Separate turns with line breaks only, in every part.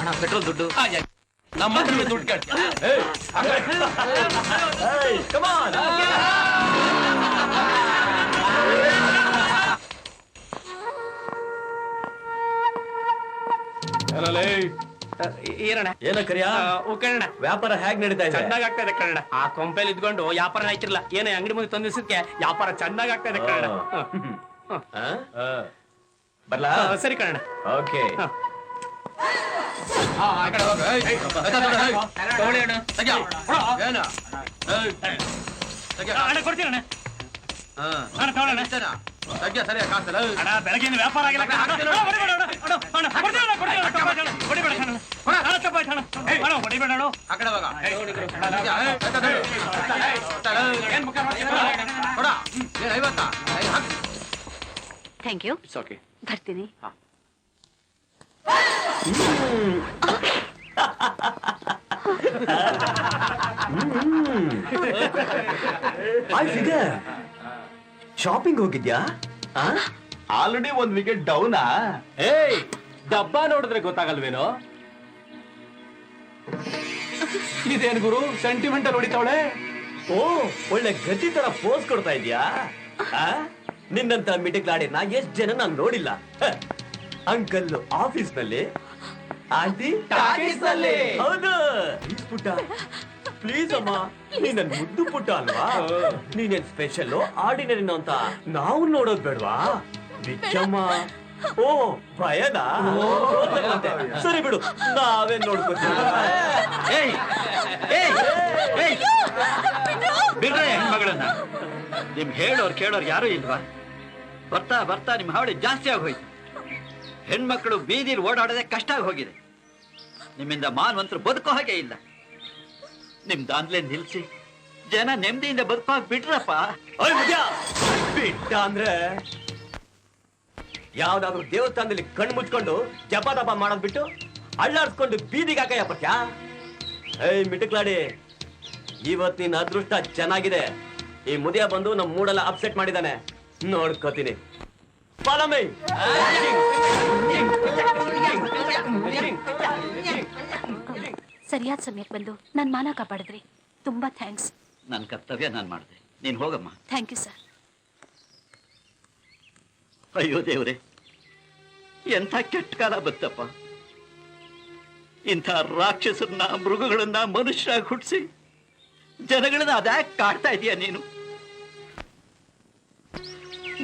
ಅಣ್ಣ ಪೆಟ್ರೋಲ್ ದುಡ್ಡು.
ನಮ್ಮ ದುಡ್ಡು ಕೇಳ್ತೀಯ?
ಏನಣ್ಣ
ಏನ ಕರಿಯ?
ಕನ್ನಡ
ವ್ಯಾಪಾರ ಹೇಗ್ ನಡೀತಾ ಇದೆ?
ಚೆನ್ನಾಗ್ ಆಗ್ತಾ ಇದೆ ಕನ್ನಡ. ಆ ಕೊಂಪೆಲ್ ಇದ್ಕೊಂಡು ವ್ಯಾಪಾರ ಹಾಕಿರ್ಲ ಏನೇ ಅಂಗಡಿ ಮುಂದೆ ತಂದಿಸಕ್ಕೆ ವ್ಯಾಪಾರ ಚೆನ್ನಾಗ್ ಆಗ್ತಾ ಇದೆ ಕನ್ನಡ.
ಬರ್ಲಾ?
ಸರಿ ಕನ್ನಡ.
ಓಕೆ.
ಹ.
ತಗೊಳ್ಳಿ ಅಣ್ಣ. ತೆಗ್ಯೋ. ಏನ?
ಅಣ್ಣ ಕೊಡ್ತೀನಿ ಅಣ್ಣ ಅಣ್ಣ. ತಗೊಳ್ಳೋಣ
ತೆಗ್ಯೋ, ಸರಿಯಾಗಿ ಕಾಸಲ್ಲ.
ಅಣ್ಣ ಬೆಳಗ್ಗೆಯಿಂದ ವ್ಯಾಪಾರ ಆಗಿಲ್ಲ.
Thank you.
ಬರ್ತೀನಿ
ಹಾಯ್ ಫಿಗರ್ ಶಾಪಿಂಗ್ ಹೋಗಿದ್ಯಾ?
ಆಲ್ರೆಡಿ ಒಂದ್ ವಿಕೆಟ್ ಡೌನಾ ಏಯ್ ಡಬ್ಬ ನೋಡಿದ್ರೆ ಗೊತ್ತಾಗಲ್ವೇನೋ? ಇದೇನ್ ಗುರು ಸೆಂಟಿಮೆಂಟಲ್ ಹೊಡಿತಾವಳೆ?
ಓ ಒಳ್ಳೆ ಗತಿ ತರ ಪೋಸ್ ಕೊಡ್ತಾ ಇದ್ಯಾ? ಆ? ನಿನ್ನಂತ ನಾ ಎಷ್ಟ್ ಜನ ನಾನ್ ನೋಡಿಲ್ಲ. ಅಂಕಲ್ ಆಫೀಸ್ನಲ್ಲಿ. ಆಂಟಿ
ನಲ್ಲಿ.
ಹೌದು. ಪುಟ್ಟ. ಪ್ಲೀಸ್ ಅಮ್ಮ ನೀನ್ ನನ್ ಮುದ್ದು ಪುಟ್ಟ ಅಲ್ವಾ? ನೀನೇನ್ ಸ್ಪೆಷಲ್ ಆರ್ಡಿನರಿನೋ ಅಂತ ನಾವು ನೋಡೋದ್ ಬೇಡ್ವಾ? ಬಿಚ್ಚಮ್ಮ ಓ ಭಯದ. ಸರಿ ಬಿಡು ನಾವೇ ನೋಡ್ಕೊತೀವಿ?
ಏಯ್ ಏಯ್ ಏಯ್. ಬಿಡ್ರೆ ಹೆಣ್ಮಗಳನ್ನ. ನಿಮ್ ಹೇಳೋರ್ ಕೇಳೋರ್ ಯಾರು ಇಲ್ವಾ? ಬರ್ತಾ ಬರ್ತಾ ನಿಮ್ ಹಾವಳಿ ಜಾಸ್ತಿ ಆಗೋಯ್ತು. ಹೆಣ್ಮಕ್ಳು ಬೀದಿಲಿ ಓಡಾಡದೆ ಕಷ್ಟ ಆಗಿ ಹೋಗಿದೆ. ನಿಮ್ಮಿಂದ ಮಾನವಂತರು ಬದುಕೋ ಹಾಗೆ ಇಲ್ಲ. ನಿಮ್ ದಾಂದ್ಲೆ ನಿಲ್ಸಿ. ಜನ ನೆಮ್ಮದಿಯಿಂದ ಬದುಕೋ ಬಿಟ್ರಪ್ಪ
ಬಿಟ್ಟ ಅಂದ್ರೆ? ಯಾವ್ದಾದ್ರು ದೇವಸ್ಥಾನದಲ್ಲಿ ಕಣ್ಣು ಮುಚ್ಕೊಂಡು ಜಪ ತಪ ಮಾಡೋದ್ ಬಿಟ್ಟು ಅಳ್ಳಾಡ್ಸ್ಕೊಂಡು ಬೀದಿಗೆ ಹಾಕಯ್ಯ ಪಟ್ಯ? ಏಯ್ ಮಿಟಕ್ಲಾಡಿ. ಇವತ್ ನಿನ್ ಅದೃಷ್ಟ ಚೆನ್ನಾಗಿದೆ. ಈ ಮುದಿಯ ಬಂದು ನಮ್ ಮೂಡೆಲ್ಲ ಅಪ್ಸೆಟ್ ಮಾಡಿದಾನೆ. ನೋಡ್ಕೋತೀನಿ. Follow me.
ಸರಿಯಾದ ಸಮಯಕ್ಕೆ ಬಂದು ನನ್ನ ಮಾನ ಕಾಪಾಡಿದ್ರಿ. ತುಂಬಾ ಥ್ಯಾಂಕ್ಸ್
ನನ್ನ ಕರ್ತವ್ಯ ನಾನು ಮಾಡಿದೆ. ನೀನು ಹೋಗಮ್ಮ.
ಥ್ಯಾಂಕ್ ಯು ಸರ್
ಅಯ್ಯೋ ದೇವ್ರೆ ಎಂಥ ಕೆಟ್ಟ ಕಾಲ ಬತ್ತಪ್ಪ ಇಂಥ ರಾಕ್ಷಸರನ್ನ ಮೃಗಗಳನ್ನ ಮನುಷ್ಯರಾಗಿ ಹುಟ್ಟಿಸಿ ಜನಗಳನ್ನ ಅದ್ಯಾಕ್ ಕಾಡ್ತಾ ಇದೀಯ ನೀನು?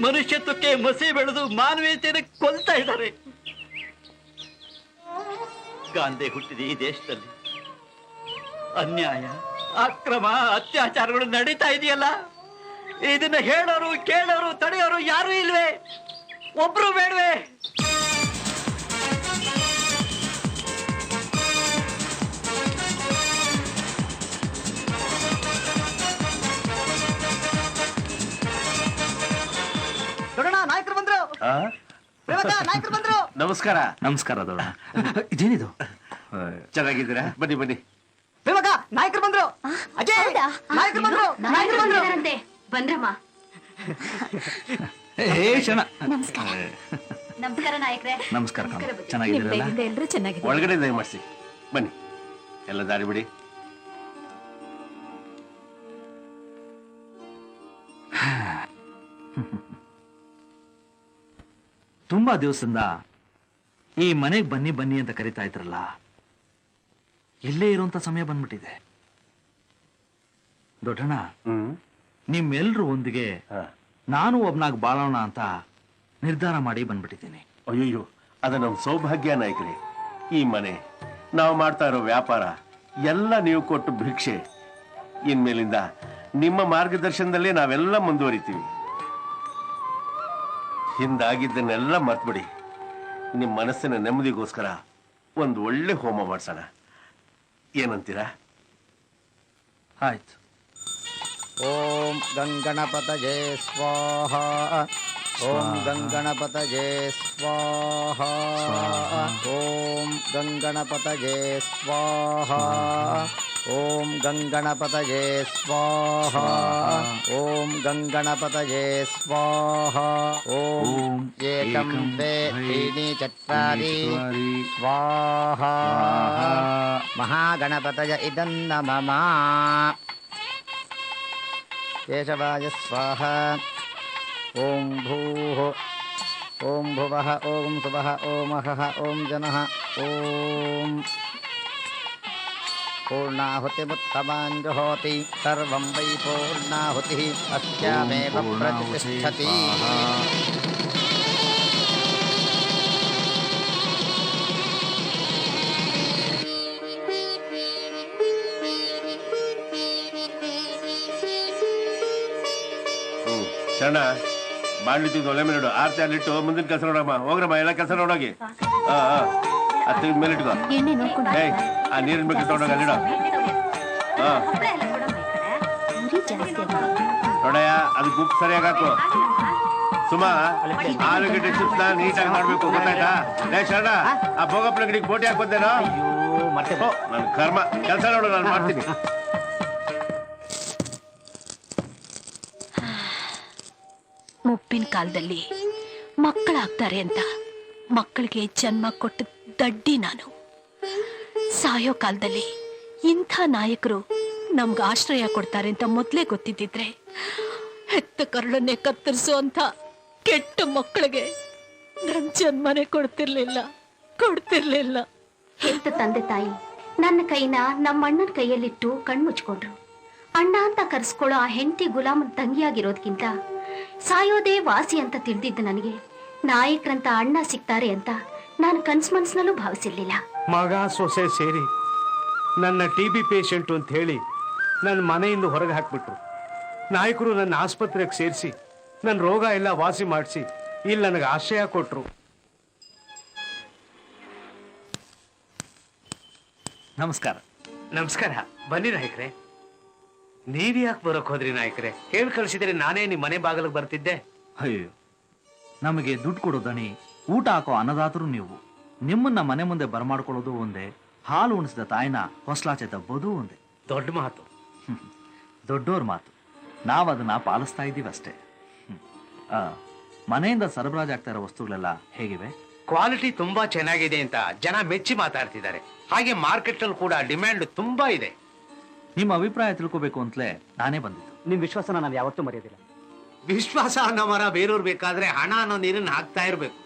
ಮನುಷ್ಯತ್ವಕ್ಕೆ ಮಸಿ ಬೆಳೆದು ಮಾನವೀಯತೆಯನ್ನು ಕೊಲ್ತಾ ಇದ್ದಾರೆ. ಗಾಂಧಿ ಹುಟ್ಟಿದ ಈ ದೇಶದಲ್ಲಿ. ಅನ್ಯಾಯ. ಅಕ್ರಮ ಅತ್ಯಾಚಾರಗಳು ನಡೀತಾ ಇದೆಯಲ್ಲ? ಇದನ್ನ ಹೇಳೋರು ಕೇಳೋರು ತಡೆಯೋರು ಯಾರು ಇಲ್ವೇ? ಒಬ್ರು ಬೇಡವೆ?
ದೊಡ್ಡಣ್ಣ ನಾಯಕರು ಬಂದ್ರು. ನಾಯಕರು ಬಂದ್ರು.
ನಮಸ್ಕಾರ.
ನಮಸ್ಕಾರ ದೊಡ್ಡ ಇದೇನಿದು?
ಚೆನ್ನಾಗಿದ್ದೀರಾ? ಬನ್ನಿ ಬನ್ನಿ.
ರೇವಕ್ಕ, ನಾಯಕರು ಬಂದ್ರು. ಅಜಯ್ ನಾಯಕರು ಬಂದ್ರು. ನಾಯಕರು ಬಂದ್ರು.
ಬಂದ್ರಮ್ಮ.
ಏ ಶಣ
ನಮಸ್ಕಾರ. ನಮಸ್ಕಾರ ನಾಯಕ್ರೆ.
ನಮಸ್ಕಾರ ಕಣೋ. ಚೆನ್ನಾಗಿದ್ದೀರಲ್ಲ?
ಒಳಗಡೆ ದಯಮಾಡಿಸಿ ಬನ್ನಿ. ಎಲ್ಲ ದಾರಿ ಬಿಡಿ.
ತುಂಬಾ ದಿವಸದಿಂದ ಈ ಮನೆಗೆ ಬನ್ನಿ ಬನ್ನಿ ಅಂತ ಕರಿತಾ ಇದ್ರಲ್ಲ. ಇಲ್ಲೇ ಇರುವಂತ ಸಮಯ ಬಂದ್ಬಿಟ್ಟಿದೆ. ದೊಡ್ಡಣ್ಣ
ಹ್ಮ್.
ನಿಮ್ಮೆಲ್ರೂ ಒಂದಿಗೆ. ನಾನು ಒಬ್ನಾಗ ಬಾಳೋಣ ಅಂತ ನಿರ್ಧಾರ ಮಾಡಿ ಬಂದ್ಬಿಟ್ಟಿದ್ದೀನಿ.
ಅಯ್ಯೋ ಅದ ನಮ್ ಸೌಭಾಗ್ಯ ನಾಯಕರೇ. ಈ ಮನೆ ನಾವು ಮಾಡ್ತಾ ಇರೋ ವ್ಯಾಪಾರ ಎಲ್ಲ ನೀವು ಕೊಟ್ಟು ಭಿಕ್ಷೆ. ಇನ್ಮೇಲಿಂದ ನಿಮ್ಮ ಮಾರ್ಗದರ್ಶನದಲ್ಲೇ ನಾವೆಲ್ಲ ಮುಂದುವರಿತೀವಿ. ಹಿಂದಾಗಿದ್ದನ್ನೆಲ್ಲ ಮರ್ತ್ಬಿಡಿ. ನಿಮ್ಮ ಮನಸ್ಸಿನ ನೆಮ್ಮದಿಗೋಸ್ಕರ ಒಂದು ಒಳ್ಳೆ ಹೋಮ ಮಾಡ್ಸೋಣ. ಏನಂತೀರಾ?
ಆಯ್ತು.
ಓಂ ಗಂಗಣಪತಯೇ ಸ್ವಾಹ.
ಓಂ ಗಂಗಣಪತಜೇ ಸ್ವಾಹ. ಓಂ ಗಂಗಣಪತಜೇ ಸ್ವಾಹ. ओम गङ्गणपतये स्वाहा। ओम गङ्गणपतये स्वाहा।
ओम
एकम द्वे त्रीणि चत्वारि स्वाहा। महागणपतय इदं नमः। केशवाय स्वाहा। ओम भूः। ओम भुवः ओम सुवः ओम अहः ॐ जनः। ॐ पूर्णाहुतिमुत्तमाञ्जुहोति सर्वं वै पूर्णाहुतिः अस्यामेव प्रतिष्ठति
ಹ್ಮ್ ಶರಣ ಮಾಡ್ಲಿದ್ದು ಒಲೆ ಮೇಲೆ ಇಡು ಆರ್ತಿ ಅಲ್ಲಿಟ್ಟು ಮುಂದಿನ ಕೆಲಸ ನೋಡಮ್ಮ ಹೋಗ್ರಮ್ಮ ಎಲ್ಲ ಕೆಲಸ ನೋಡೋಗಿ ಹಾ ಹಾ ಅದು ತೆಗೆದ ಮೇಲೆ ಇಟ್ಕೋ.
ಎಣ್ಣೆ ನೋಡ್ಕೊಂಡು
ಏಯ್ ಆ ನೀರಿನ ಬಗ್ಗೆ ತಗೊಂಡೋಗಿ ಅಲ್ಲಿಡ. ಹಾ.
ಉರಿ ಜಾಸ್ತಿ ಆಗಿದೆ
ನೋಡಯ್ಯ ಅದು ಗುಪ್ ಸರಿಯಾಗಿ ಹಾಕು. ಸುಮಾ ಆಲೂಗಡ್ಡೆ ಚಿಪ್ಸ್ನ ನೀಟಾಗಿ ಮಾಡ್ಬೇಕು ಗೊತ್ತಾಯ್ತಾ? ಲೇ ಶರಣ ಆ ಭೋಗಪ್ಪನ ಗಡಿಗೆ ಬೋಟಿ ಹಾಕೋದೇನೋ
ಅಯ್ಯೋ ಮತ್ತೆ
ಓ ನನ್ನ ಕರ್ಮ. ಕೆಲಸ ನೋಡು ನಾನು ಮಾಡ್ತೀನಿ.
ಮುಪ್ಪಿನ ಕಾಲದಲ್ಲಿ ಮಕ್ಕಳಾಗ್ತಾರೆ ಅಂತ ಮಕ್ಕಳಿಗೆ ಜನ್ಮ ಕೊಟ್ಟ ದಡ್ಡಿ ನಾನು. ಸಾಯೋ ಕಾಲದಲ್ಲಿ ಇಂಥ ನಾಯಕರು ನಮ್ಗೆ ಆಶ್ರಯ ಕೊಡ್ತಾರೆ ಅಂತ ಮೊದಲೇ ಗೊತ್ತಿದ್ದಿದ್ರೆ ಹೆತ್ತ ಕರುಳನ್ನೇ ಕತ್ತರಿಸೋ ಅಂತ ಕೆಟ್ಟ ಮಕ್ಕಳಿಗೆ ನನ್ ಜನ್ಮನೆ ಕೊಡ್ತಿರ್ಲಿಲ್ಲ ಕೊಡ್ತಿರ್ಲಿಲ್ಲ.
ಹೆತ್ತ ತಂದೆ ತಾಯಿ, ನನ್ನ ಕೈನ ನಮ್ಮ ಅಣ್ಣನ ಕೈಯಲ್ಲಿಟ್ಟು ಕಣ್ಮುಚ್ಕೊಂಡ್ರು ಅಣ್ಣ ಅಂತ ಕರೆಸ್ಕೊಳ್ಳೋ ಆ ಹೆಂಡತಿ ಗುಲಾಮನ ತಂಗಿಯಾಗಿರೋದ್ಕಿಂತ ಸಾಯೋದೇ ವಾಸಿ ಅಂತ ತಿಳಿದಿದ್ದ ನನಗೆ. ನಾಯಕರಂತ ಅಣ್ಣ ಸಿಗ್ತಾರೆ ಅಂತ ನಾನು ಕನ್ಸ್ ಮನ್ಸ್ನಲ್ಲೂ ಭಾವಿಸಿರ್ಲಿಲ್ಲ.
ಮಗ ಸೊಸೆ ಸೇರಿ ನನ್ನ ಟಿ ಬಿ ಪೇಷಂಟು ಅಂತ ಹೇಳಿ ನನ್ನ ಮನೆಯಿಂದ ಹೊರಗೆ ಹಾಕ್ಬಿಟ್ರು. ನಾಯಕರು ನನ್ನ ಆಸ್ಪತ್ರೆಗೆ ಸೇರಿಸಿ ನನ್ನ ರೋಗ ಎಲ್ಲ ವಾಸಿ ಮಾಡಿಸಿ ಇಲ್ಲಿ ನನಗೆ ಆಶ್ರಯ ಕೊಟ್ಟರು
ನಮಸ್ಕಾರ.
ನಮಸ್ಕಾರ. ಬನ್ನಿ ನಾಯಕ್ರೆ. ನೀವ್ ಯಾಕೆ ಬರೋಕ್ ಹೋದ್ರಿ ನಾಯಕರೇ? ಹೇಳಿ ಕಳಿಸಿದ್ರೆ ನಾನೇ ನಿಮ್ಮ ಮನೆ ಬಾಗಿಲಿಗೆ ಬರ್ತಿದ್ದೆ.
ಅಯ್ಯೋ ನಮಗೆ ದುಡ್ಡು ಕೊಡೋ ದಣಿ. ಊಟ ಹಾಕೋ ಅನ್ನದಾತರು ನೀವು. ನಿಮ್ಮನ್ನ ಮನೆ ಮುಂದೆ ಬರಮಾಡ್ಕೊಳ್ಳೋದು ಒಂದೇ ಹಾಲು ಉಣಿಸಿದ ತಾಯಿನ ಹೊಸ್ಲಾಚೆ ತಬ್ಬೋದು ಒಂದೇ.
ದೊಡ್ಡ ಮಾತು.
ದೊಡ್ಡೋರ್ ಮಾತು. ನಾವು ಅದನ್ನ ಪಾಲಿಸ್ತಾ ಇದ್ದೀವಿ ಅಷ್ಟೇ. ಮನೆಯಿಂದ ಸರಬರಾಜಾಗ್ತಾ ಇರೋ ವಸ್ತುಗಳೆಲ್ಲ ಹೇಗಿವೆ?
ಕ್ವಾಲಿಟಿ ತುಂಬಾ ಚೆನ್ನಾಗಿದೆ ಅಂತ ಜನ ಮೆಚ್ಚಿ ಮಾತಾಡ್ತಿದ್ದಾರೆ. ಹಾಗೆ ಮಾರ್ಕೆಟ್ ಅಲ್ಲಿ ಕೂಡ ಡಿಮ್ಯಾಂಡ್ ತುಂಬಾ ಇದೆ.
ನಿಮ್ಮ ಅಭಿಪ್ರಾಯ ತಿಳ್ಕೋಬೇಕು ಅಂತಲೇ ನಾನೇ ಬಂದಿದ್ದು.
ನಿಮ್ ವಿಶ್ವಾಸನ ನಾನು ಯಾವತ್ತೂ ಮರೆಯೋದಿಲ್ಲ.
ವಿಶ್ವಾಸ ಅನ್ನೋ ಮರ ಬೇರೆಯವ್ರು ಬೇಕಾದ್ರೆ ಹಣ ಅನ್ನೋ ನೀರನ್ನ ಹಾಕ್ತಾ ಇರ್ಬೇಕು.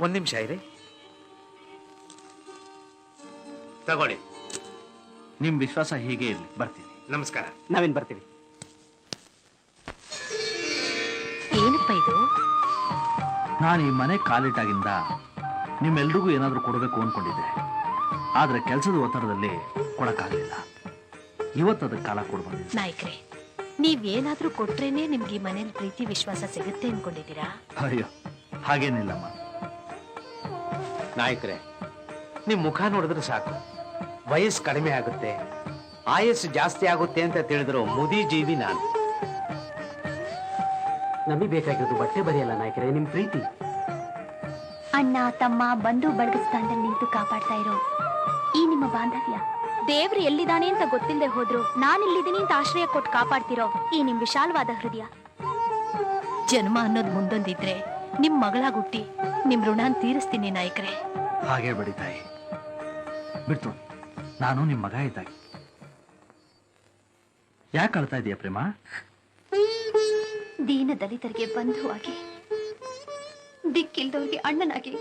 ಒಂದ್ ನಿಮಿಷ ಇರಿ. ತಗೊಳ್ಳಿ.
ನಿಮ್ ವಿಶ್ವಾಸ ಹೀಗೆ ಇರಲಿ. ಬರ್ತೀನಿ.
ನಮಸ್ಕಾರ.
ನಾವೇನ್ ಬರ್ತೀವಿ?
ಏನಪ್ಪ ಇದು?
ನಾನು ಈ ಮನೆ ಕಾಲಿಟ್ಟಾಗಿಂದ ನಿಮ್ಮೆಲ್ರಿಗೂ ಏನಾದರೂ ಕೊಡಬೇಕು ಅನ್ಕೊಂಡಿದ್ದೆ. ಆದ್ರೆ ಕೆಲಸದ ಒತ್ತಡದಲ್ಲಿ ಕೊಡಕ್ಕಾಗಲಿಲ್ಲ. ಇವತ್ತು ಅದಕ್ಕೆ ಕಾಲ ಕೊಡ್ಬೋದು
ನಾಯಕ್ರೆ ನೀವೇನಾದ್ರೂ ಕೊಟ್ರೇನೆ ನಿಮ್ಗೆ ಈ ಮನೇಲಿ ಪ್ರೀತಿ ವಿಶ್ವಾಸ ಸಿಗುತ್ತೆ ಅನ್ಕೊಂಡಿದ್ದೀರಾ?
ಅಯ್ಯೋ ಹಾಗೇನಿಲ್ಲಮ್ಮ.
ನಾಯಕರೇ ನಿಮ್ ಮುಖ ನೋಡಿದ್ರೆ ಸಾಕು. ವಯಸ್ಸು ಕಡಿಮೆ ಆಗುತ್ತೆ. ಆಯಸ್ಸು ಜಾಸ್ತಿ ಆಗುತ್ತೆ ಅಂತ ತಿಳಿದ್ರು ಮುದಿ ಜೀವಿ ನಾನು.
ನಮಗೆ ಬೇಕಾಗಿರೋದು ಬಟ್ಟೆ ಬರೆಯಲ್ಲ ನಾಯಕರೇ ನಿಮ್ ಪ್ರೀತಿ.
ಅಣ್ಣ ತಮ್ಮ ಬಂಧು ಬಳಗ ಸ್ಥಾನದಲ್ಲಿ ನಿಂತು ಕಾಪಾಡ್ತಾ ಇರೋ ಈ ನಿಮ್ಮ ಬಾಂಧವ್ಯ. ದೇವ್ರು ಎಲ್ಲಿದ್ದಾನೆ ಅಂತ ಗೊತ್ತಿಲ್ಲದೆ ಹೋದ್ರು ನಾನಿಲ್ಲಿದ್ದೀನಿ ಅಂತ ಆಶ್ರಯ ಕೊಟ್ಟು ಕಾಪಾಡ್ತಿರೋ ಈ ನಿಮ್ ವಿಶಾಲವಾದ ಹೃದಯ.
ಜನ್ಮ ಅನ್ನೋದು ಮುಂದೊಂದಿದ್ರೆ ನಿಮ್ ಮಗಳಾಗುಟ್ಟಿ ನಿಮ್ ಋಣಾನ್ ತೀರಿಸ್ತೀನಿ ನಾಯಕರೇ.
ಹಾಗೆ ಬಿಡಿ ತಾಯಿ. ಬಿಡ್ತು. ನಾನು ನಿಮ್ಮ ಮಗ ಇದ್ದಾಗಿ. ಯಾಕೆ ಅಳ್ತಾ ಇದೀಯ ಪ್ರೇಮ?
ದೀನ ದಲಿತರಿಗೆ ಬಂಧುವಾಗಿ ದಿಕ್ಕಿಲ್ದವ್ರಿಗೆ ಅಣ್ಣನಾಗಿ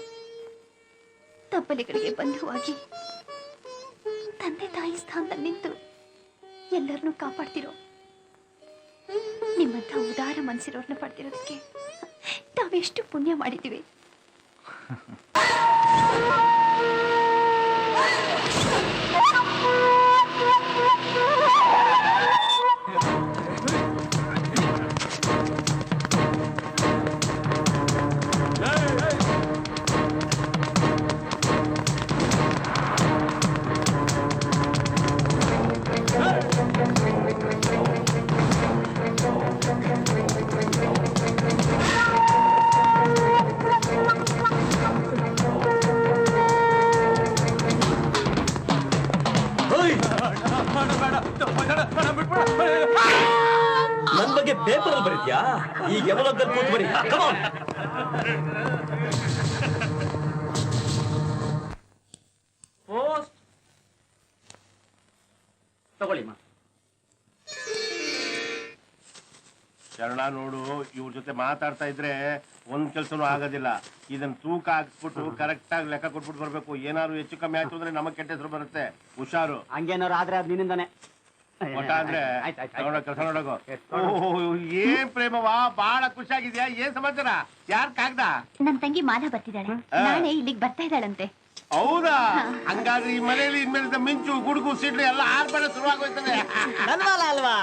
ತಪ್ಪಲಿಗಳಿಗೆ ಬಂಧುವಾಗಿ ತಂದೆ ತಾಯಿ ಸ್ಥಾನದಲ್ಲಿ ನಿಂತು ಎಲ್ಲರನ್ನೂ ಕಾಪಾಡ್ತಿರೋ ನಿಮ್ಮಂಥ ಉದಾರ ಮನಸ್ಸಿರೋರ್ನ ಪಡೆದಿರೋದಕ್ಕೆ ತಾವೆಷ್ಟು ಪುಣ್ಯ ಮಾಡಿದ್ದೀವಿ.
ತಗೊಳ್ಳಿಮ್ಮ
ಶರಣ ನೋಡು ಇವ್ರ ಜೊತೆ ಮಾತಾಡ್ತಾ ಇದ್ರೆ ಒಂದ್ ಕೆಲ್ಸನೂ ಆಗೋದಿಲ್ಲ. ಇದನ್ನ ತೂಕ ಹಾಕ್ಬಿಟ್ಟು ಕರೆಕ್ಟ್ ಆಗಿ ಲೆಕ್ಕ ಕೊಟ್ಬಿಟ್ಟು ಬರ್ಬೇಕು. ಏನಾದ್ರು ಹೆಚ್ಚು ಕಮ್ಮಿ ಆಯ್ತು ಅಂದ್ರೆ ನಮಗ್ ಕೆಟ್ಟ ಹೆಸರು ಬರುತ್ತೆ. ಹುಷಾರು.
ಹಂಗೇನಾರು ಆದ್ರೆ ಅದ್ ನಿನ್ನಿಂದಾನೆ.
ಒಟ್ಟ ಅಂದ್ರೆ. ತಗೊಂಡೋಗ್ ಕೆಲಸ ನೋಡೋಗು ಓಹ್, ಏನ್ ಪ್ರೇಮವಾ ಬಹಳ ಖುಷಿಯಾಗಿದ್ಯಾ? ಏನ್ ಸಮಾಚಾರ? ಯಾರ್ ಕಾಗ್ದ?
ನನ್ನ ತಂಗಿ ಮಾಲಾ ಬರ್ತಿದ್ದಾಳೆ. ನಾಳೆ ಇಲ್ಲಿಗೆ ಬರ್ತಾ ಇದ್ದಾಳಂತೆ.
ಹೌದಾ? ಹಂಗಾದ್ರೆ ಈ ಮನೆಯಲ್ಲಿ ಇನ್ಮೇಲಿಂದ ಮಿಂಚು ಗುಡುಗು ಸಿಡ್ಲು ಎಲ್ಲ ಆರ್ಭಟ ಶುರುವಾಗೋಯ್ತದೆ.
ನನ್ ಮಾಲ ಅಲ್ವಾ?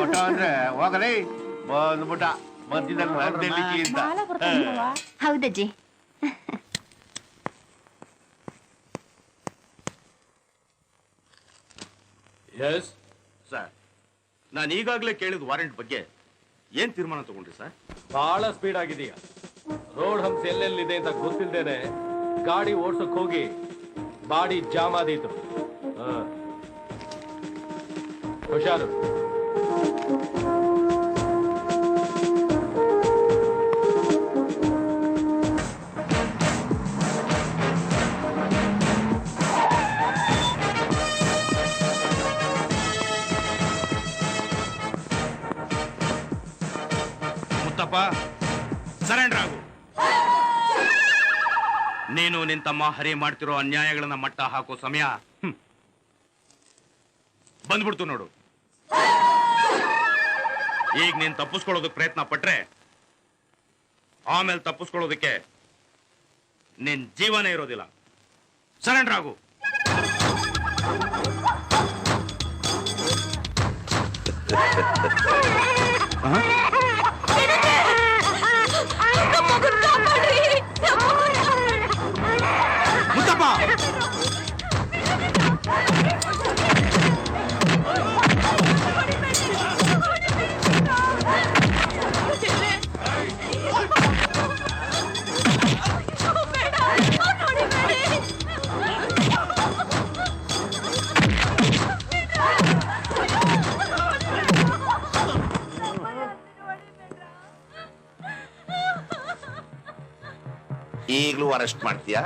ಒಟ್ಟ ಅಂದ್ರೆ ಹೋಗಲೇ ಬಂದ್ಬಿಟ್ಟ. ಮಧ್ಯದಲ್ಲಿ ಮಧ್ಯದಲ್ಲಿ ಅಂತ
ಹೌದಜ್ಜಿ
ಎಸ್ ಸರ್ ನಾನು ಈಗಾಗಲೇ ಕೇಳಿದ ವಾರೆಂಟ್ ಬಗ್ಗೆ ಏನ್ ತೀರ್ಮಾನ ತಗೊಂಡ್ರಿ ಸರ್
ಬಹಳ ಸ್ಪೀಡ್ ಆಗಿದೆಯಾ. ರೋಡ್ ಹಂಪ್ಸ್ ಎಲ್ಲೆಲ್ಲಿದೆ ಅಂತ ಗೊತ್ತಿಲ್ದೇನೆ ಗಾಡಿ ಓಡ್ಸಕ್ ಹೋಗಿ ಬಾಡಿ ಜಾಮ್ ಆದೀತು. ಹ. ಹುಷಾರು.
ಮುತ್ತಪ್ಪ. ತಮ್ಮ ಹರಿ ಮಾಡ್ತಿರೋ ಅನ್ಯಾಯಗಳನ್ನ ಮಟ್ಟ ಹಾಕೋ ಸಮಯ. ಬಂದ್ಬಿಡ್ತು ನೋಡು. ಈಗ ನೀನ್ ತಪ್ಪಿಸ್ಕೊಳ್ಳೋದಕ್ಕೆ ಪ್ರಯತ್ನ ಪಟ್ರೆ ಆಮೇಲೆ ತಪ್ಪಿಸ್ಕೊಳ್ಳೋದಕ್ಕೆ ನಿನ್ ಜೀವನ ಇರೋದಿಲ್ಲ. ಸರೆಂಡರ್ ಆಗು. ಮುತ್ತಪ್ಪ
ಅರೆಸ್ಟ್ ಮಾಡ್ತೀಯಾ?